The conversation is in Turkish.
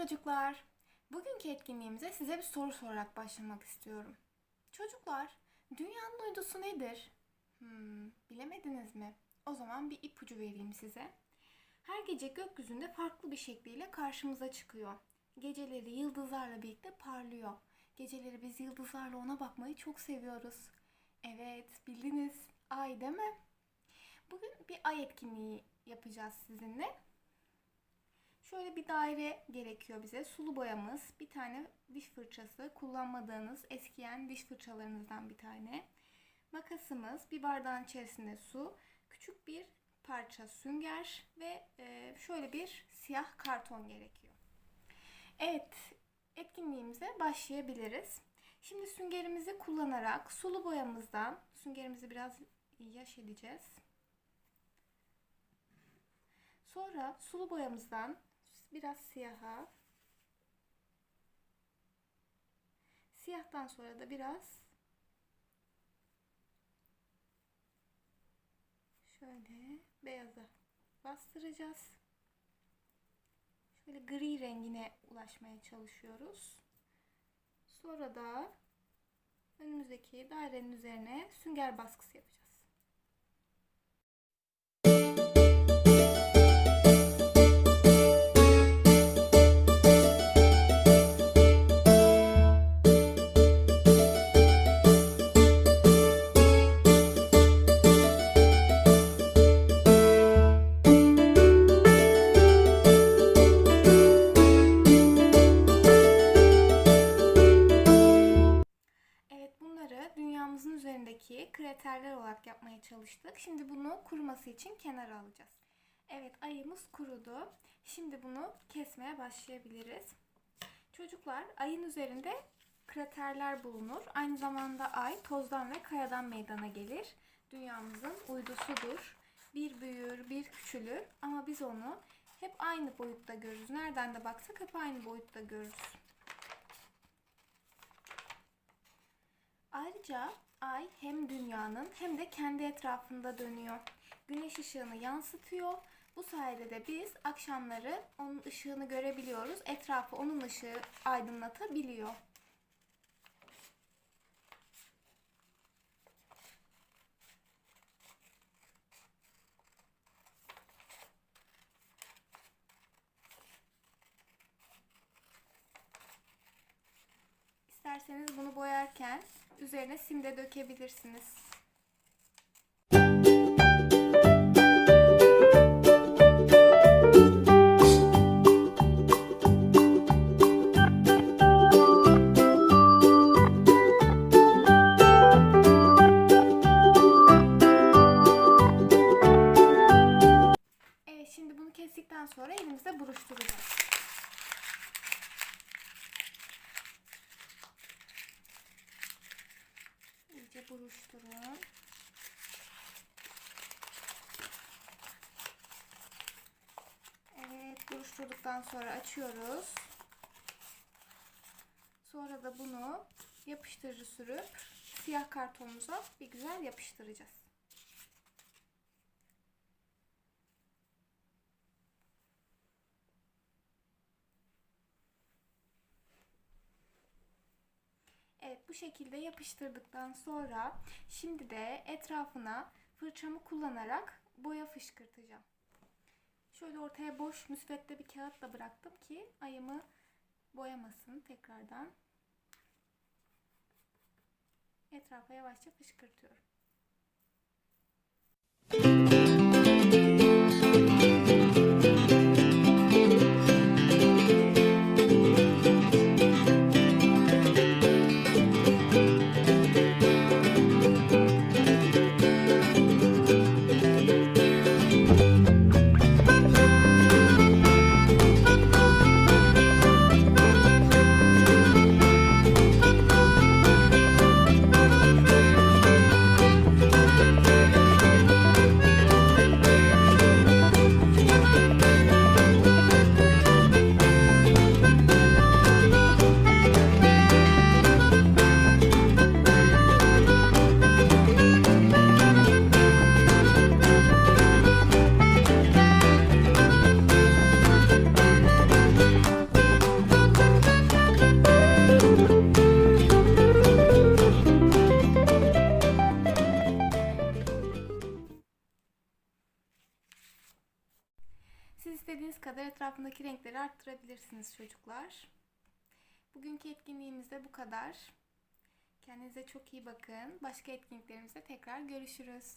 çocuklar. Bugünkü etkinliğimize size bir soru sorarak başlamak istiyorum. Çocuklar, dünyanın uydusu nedir? Hmm, bilemediniz mi? O zaman bir ipucu vereyim size. Her gece gökyüzünde farklı bir şekliyle karşımıza çıkıyor. Geceleri yıldızlarla birlikte parlıyor. Geceleri biz yıldızlarla ona bakmayı çok seviyoruz. Evet, bildiniz. Ay değil mi? Bugün bir ay etkinliği yapacağız sizinle. Şöyle bir daire gerekiyor bize. Sulu boyamız, bir tane diş fırçası, kullanmadığınız eskiyen diş fırçalarınızdan bir tane. Makasımız, bir bardağın içerisinde su, küçük bir parça sünger ve e, şöyle bir siyah karton gerekiyor. Evet, etkinliğimize başlayabiliriz. Şimdi süngerimizi kullanarak sulu boyamızdan, süngerimizi biraz yaş edeceğiz. Sonra sulu boyamızdan biraz siyaha, siyahtan sonra da biraz şöyle beyaza bastıracağız. Şöyle gri rengine ulaşmaya çalışıyoruz. Sonra da önümüzdeki dairenin üzerine sünger baskısı yapacağız. Üzerindeki kraterler olarak yapmaya çalıştık. Şimdi bunu kuruması için kenara alacağız. Evet ayımız kurudu. Şimdi bunu kesmeye başlayabiliriz. Çocuklar ayın üzerinde kraterler bulunur. Aynı zamanda ay tozdan ve kayadan meydana gelir. Dünyamızın uydusudur. Bir büyür, bir küçülür ama biz onu hep aynı boyutta görürüz. Nereden de baksak hep aynı boyutta görürüz. Ayrıca ay hem dünyanın hem de kendi etrafında dönüyor. Güneş ışığını yansıtıyor. Bu sayede de biz akşamları onun ışığını görebiliyoruz. Etrafı onun ışığı aydınlatabiliyor. İsterseniz bunu boyarken üzerine sim de dökebilirsiniz. Buruşturun. Evet buruşturduktan sonra açıyoruz. Sonra da bunu yapıştırıcı sürüp siyah kartonumuza bir güzel yapıştıracağız. Evet bu şekilde yapıştırdıktan sonra şimdi de etrafına fırçamı kullanarak boya fışkırtacağım. Şöyle ortaya boş müsvedde bir kağıt da bıraktım ki ayımı boyamasın tekrardan. Etrafa yavaşça fışkırtıyorum. Siz istediğiniz kadar etrafındaki renkleri arttırabilirsiniz çocuklar. Bugünkü etkinliğimizde bu kadar. Kendinize çok iyi bakın. Başka etkinliklerimizde tekrar görüşürüz.